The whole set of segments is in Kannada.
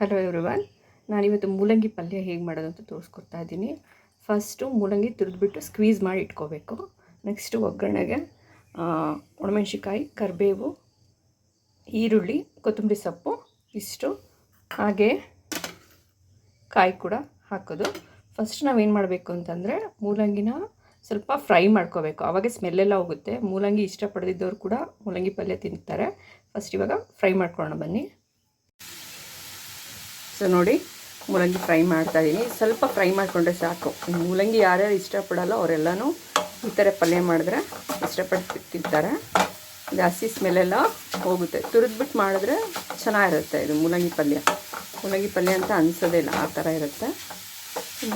ಹಲೋ ಎವ್ರಿವನ್ ನಾನಿವತ್ತು ಮೂಲಂಗಿ ಪಲ್ಯ ಹೇಗೆ ಮಾಡೋದು ಅಂತ ತೋರಿಸ್ಕೊಡ್ತಾ ಇದ್ದೀನಿ. ಫಸ್ಟು ಮೂಲಂಗಿ ತುರಿದ್ಬಿಟ್ಟು ಸ್ಕ್ವೀಸ್ ಮಾಡಿ ಇಟ್ಕೋಬೇಕು. ನೆಕ್ಸ್ಟು ಒಗ್ಗರಣೆಗೆ ಒಣಮೆಣ್ಸಿಕಾಯಿ ಕರಿಬೇವು, ಈರುಳ್ಳಿ, ಕೊತ್ತಂಬರಿ ಸೊಪ್ಪು, ಇಷ್ಟು. ಹಾಗೆ ಕಾಯಿ ಕೂಡ ಹಾಕೋದು. ಫಸ್ಟ್ ನಾವೇನು ಮಾಡಬೇಕು ಅಂತಂದರೆ ಮೂಲಂಗಿನ ಸ್ವಲ್ಪ ಫ್ರೈ ಮಾಡ್ಕೋಬೇಕು. ಆವಾಗ ಸ್ಮೆಲ್ಲೆಲ್ಲ ಹೋಗುತ್ತೆ. ಮೂಲಂಗಿ ಇಷ್ಟಪಡದಿದ್ದವ್ರು ಕೂಡ ಮೂಲಂಗಿ ಪಲ್ಯ ತಿಂತಾರೆ. ಫಸ್ಟ್ ಇವಾಗ ಫ್ರೈ ಮಾಡ್ಕೊಳ್ಳೋಣ ಬನ್ನಿ. ಸೊ ನೋಡಿ ಮೂಲಂಗಿ ಫ್ರೈ ಮಾಡ್ತಾ ಇದ್ದೀನಿ ಸ್ವಲ್ಪ ಫ್ರೈ ಮಾಡಿಕೊಂಡ್ರೆ ಸಾಕು. ಮೂಲಂಗಿ ಯಾರ್ಯಾರು ಇಷ್ಟಪಡಲ್ಲ ಅವರೆಲ್ಲನೂ ಈ ಥರ ಪಲ್ಯ ಮಾಡಿದ್ರೆ ಇಷ್ಟಪಟ್ಟು ತಿಂತಾರೆ ಜಾಸ್ತಿ ಸ್ಮೆಲ್ಲೆಲ್ಲ ಹೋಗುತ್ತೆ. ತುರಿದ್ಬಿಟ್ಟು ಮಾಡಿದ್ರೆ ಚೆನ್ನಾಗಿರುತ್ತೆ ಇದು ಮೂಲಂಗಿ ಪಲ್ಯ. ಮೂಲಂಗಿ ಪಲ್ಯ ಅಂತ ಅನಿಸೋದೇ ಇಲ್ಲ, ಆ ಥರ ಇರುತ್ತೆ.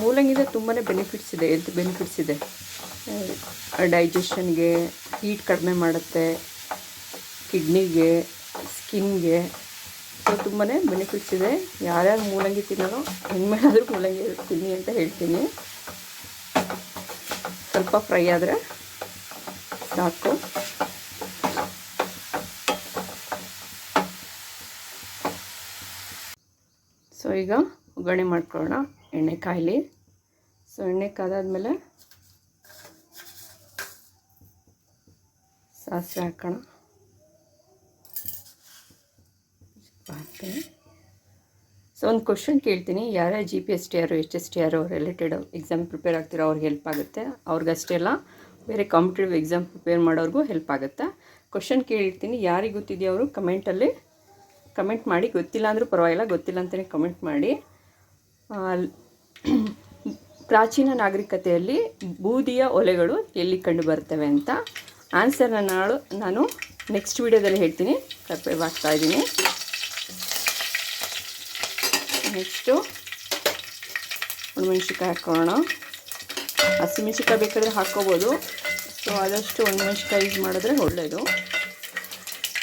ಮೂಲಂಗಿದ ತುಂಬಾ ಬೆನಿಫಿಟ್ಸ್ ಇದೆ, ಹೆಲ್ತ್ ಬೆನಿಫಿಟ್ಸ್ ಇದೆ. ಡೈಜೆಷನ್ಗೆ ಹೀಟ್ ಕಡಿಮೆ ಮಾಡುತ್ತೆ ಕಿಡ್ನಿಗೆ ಸ್ಕಿನ್ಗೆ ಸೊ ತುಂಬಾ ಬೆನಿಫಿಟ್ಸ್ ಇದೆ. ಯಾರ್ಯಾರು ಮೂಲಂಗಿ ತಿನ್ನೋ ಹೆಣ್ಮೇಲಾದರೂ ಮೂಲಂಗಿ ತಿನ್ನಿ ಅಂತ ಹೇಳ್ತೀನಿ. ಸ್ವಲ್ಪ ಫ್ರೈ ಆದರೆ ಸಾಕು. ಸೊ, ಈಗ ಒಗ್ಗರಣೆ ಮಾಡ್ಕೊಳ್ಳೋಣ ಎಣ್ಣೆ ಕಾಯಲಿ. ಸೊ, ಎಣ್ಣೆ ಕಾದಾದ್ಮೇಲೆ ಸಾಸಿವೆ ಹಾಕೋಣ. ಹಾಕ್ತೀನಿ ಸೊ ಒಂದು ಕ್ವಶನ್ ಕೇಳ್ತೀನಿ. ಯಾರೇ G P S T R H S T R related exam prepare ಆಗ್ತಿರೋ ಅವ್ರಿಗೆ ಹೆಲ್ಪ್ ಆಗುತ್ತೆ. ಅವ್ರಿಗಷ್ಟೇ ಅಲ್ಲ, ಬೇರೆ ಕಾಂಪಿಟೇಟಿವ್ ಎಕ್ಸಾಮ್ ಪ್ರಿಪೇರ್ ಮಾಡೋರಿಗೂ ಹೆಲ್ಪ್ ಆಗುತ್ತೆ. ಕ್ವಶನ್ ಕೇಳಿರ್ತೀನಿ ಯಾರಿಗೆ ಗೊತ್ತಿದೆಯೋ ಅವರು? ಕಮೆಂಟಲ್ಲಿ ಕಮೆಂಟ್ ಮಾಡಿ. ಗೊತ್ತಿಲ್ಲ ಅಂದರೂ ಪರವಾಗಿಲ್ಲ, ಗೊತ್ತಿಲ್ಲ ಅಂತಲೇ ಕಮೆಂಟ್ ಮಾಡಿ. ಪ್ರಾಚೀನ ನಾಗರಿಕತೆಯಲ್ಲಿ ಬೂದಿಯ ಒಲೆಗಳು ಎಲ್ಲಿ ಕಂಡು ಬರ್ತವೆ ಅಂತ. ಆನ್ಸರ್ನ ನಾಳು ನಾನು ನೆಕ್ಸ್ಟ್ ವೀಡಿಯೋದಲ್ಲಿ ಹೇಳ್ತೀನಿ. ಕರ್ಬೇವು ಹಾಕ್ತಾ ಇದ್ದೀನಿ. ನೆಕ್ಸ್ಟು ಒಣಮೆಣ್ಸಿಕಾಯಿ ಹಾಕೋಣ. ಹಸಿಮೆಣ್ಸಿಕಾಯಿ ಬೇಕಾದರೆ ಹಾಕ್ಕೋಬೋದು ಸೊ ಆದಷ್ಟು ಒಣಮೆಣ್ಸಿಕಾಯಿ ಯೂಸ್ ಮಾಡಿದ್ರೆ ಒಳ್ಳೆಯದು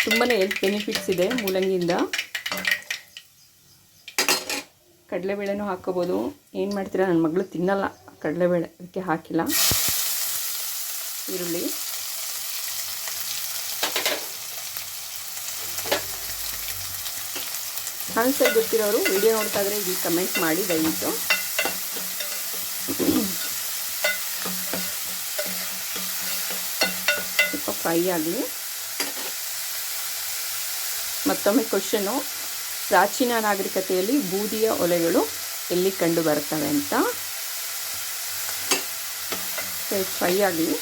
ತುಂಬಾ ಹೆಲ್ತ್ ಬೆನಿಫಿಟ್ಸ್ ಇದೆ ಮೂಲಂಗಿಯಿಂದ. ಕಡಲೆಬೇಳೆನೂ ಹಾಕ್ಕೋಬೋದು ಏನು ಮಾಡ್ತೀರಾ? ನನ್ನ ಮಗಳು ತಿನ್ನಲ್ಲ ಕಡಲೆಬೇಳೆ, ಅದಕ್ಕೆ ಹಾಕಿಲ್ಲ. ಈರುಳ್ಳಿ. ಆನ್ಸರ್ ಗೊತ್ತಿರೋರು ವಿಡಿಯೋ ನೋಡ್ತಾ ಇದ್ರೆ ಇಲ್ಲಿ ಕಮೆಂಟ್ ಮಾಡಿ ದಯವಿಟ್ಟು. ಸ್ವಲ್ಪ ಫ್ರೈ ಆಗಲಿ ಮತ್ತೊಮ್ಮೆ ಕ್ವಶನು ಪ್ರಾಚೀನ ನಾಗರಿಕತೆಯಲ್ಲಿ ಬೂದಿಯ ಒಲೆಗಳು ಎಲ್ಲಿ ಕಂಡು ಬರ್ತವೆ ಅಂತ. ಫ್ರೈ ಆಗಲಿ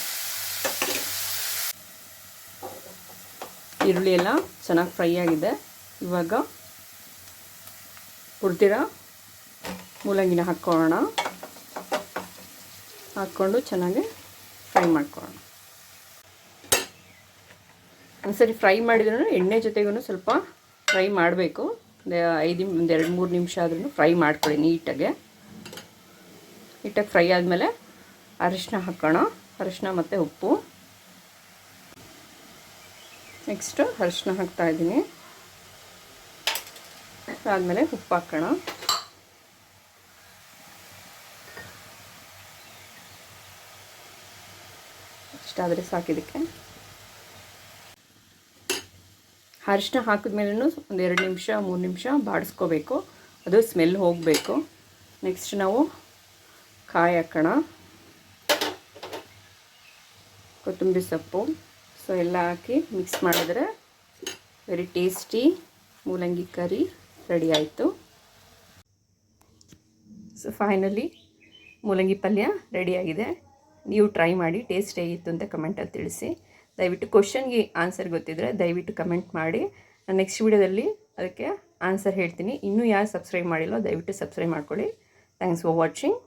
ಈರುಳ್ಳಿ ಎಲ್ಲ ಚೆನ್ನಾಗಿ ಫ್ರೈ ಆಗಿದೆ. ಇವಾಗ ಹುರಿದಿರೋ ಮೂಲಂಗಿನ ಹಾಕ್ಕೊಳ್ಳೋಣ. ಹಾಕ್ಕೊಂಡು ಚೆನ್ನಾಗಿ ಫ್ರೈ ಮಾಡ್ಕೊಳ್ಳೋಣ. ಒಂದ್ಸರಿ ಫ್ರೈ ಮಾಡಿದ್ರೂ ಎಣ್ಣೆ ಜೊತೆಗೂ ಸ್ವಲ್ಪ ಫ್ರೈ ಮಾಡಬೇಕು. ಐದು ಒಂದು ಎರಡು ಮೂರು ನಿಮಿಷ ಆದ್ರೂ ಫ್ರೈ ಮಾಡ್ಕೊಳ್ಳಿ ನೀಟಾಗೆ. ನೀಟಾಗಿ ಫ್ರೈ ಆದಮೇಲೆ ಅರಿಶಿನ ಹಾಕೋಣ. ಅರಿಶಿನ ಮತ್ತು ಉಪ್ಪು. ನೆಕ್ಸ್ಟು ಅರಿಶಿನ ಹಾಕ್ತಾ ಇದ್ದೀನಿ. ಆದಮೇಲೆ ಉಪ್ಪು ಹಾಕೋಣ. ಇಷ್ಟಾದರೆ ಸಾಕಿದಕ್ಕೆ ಅರಿಶಿನ ಹಾಕಿದ್ಮೇಲೂ ಒಂದು ಎರಡು ನಿಮಿಷ, ಮೂರು ನಿಮಿಷ ಬಾಡಿಸ್ಕೋಬೇಕು. ಅದು ಸ್ಮೆಲ್ ಹೋಗಬೇಕು. ನೆಕ್ಸ್ಟ್ ನಾವು ಕಾಯಿ ಹಾಕೋಣ. ಕೊತ್ತಂಬರಿ ಸೊಪ್ಪು. ಸೊ, ಎಲ್ಲ ಹಾಕಿ ಮಿಕ್ಸ್ ಮಾಡಿದ್ರೆ ವೆರಿ ಟೇಸ್ಟಿ ಮೂಲಂಗಿ ಕರಿ. ರೆಡಿ ಆಯಿತು. ಸೊ ಫೈನಲಿ ಮೂಲಂಗಿ ಪಲ್ಯ ರೆಡಿಯಾಗಿದೆ ನೀವು ಟ್ರೈ ಮಾಡಿ ಟೇಸ್ಟ್ ಹೇಗಿತ್ತು ಅಂತ ಕಮೆಂಟಲ್ಲಿ ತಿಳಿಸಿ. ದಯವಿಟ್ಟು ಕ್ವಶನ್ಗೆ ಆನ್ಸರ್ ಗೊತ್ತಿದ್ದರೆ ದಯವಿಟ್ಟು ಕಮೆಂಟ್ ಮಾಡಿ. ನಾನು ನೆಕ್ಸ್ಟ್ ವೀಡಿಯೋದಲ್ಲಿ ಅದಕ್ಕೆ ಆನ್ಸರ್ ಹೇಳ್ತೀನಿ. ಇನ್ನೂ ಯಾರು ಸಬ್ಸ್ಕ್ರೈಬ್ ಮಾಡಿಲ್ಲೋ, ದಯವಿಟ್ಟು ಸಬ್ಸ್ಕ್ರೈಬ್ ಮಾಡ್ಕೊಳ್ಳಿ. Thanks for watching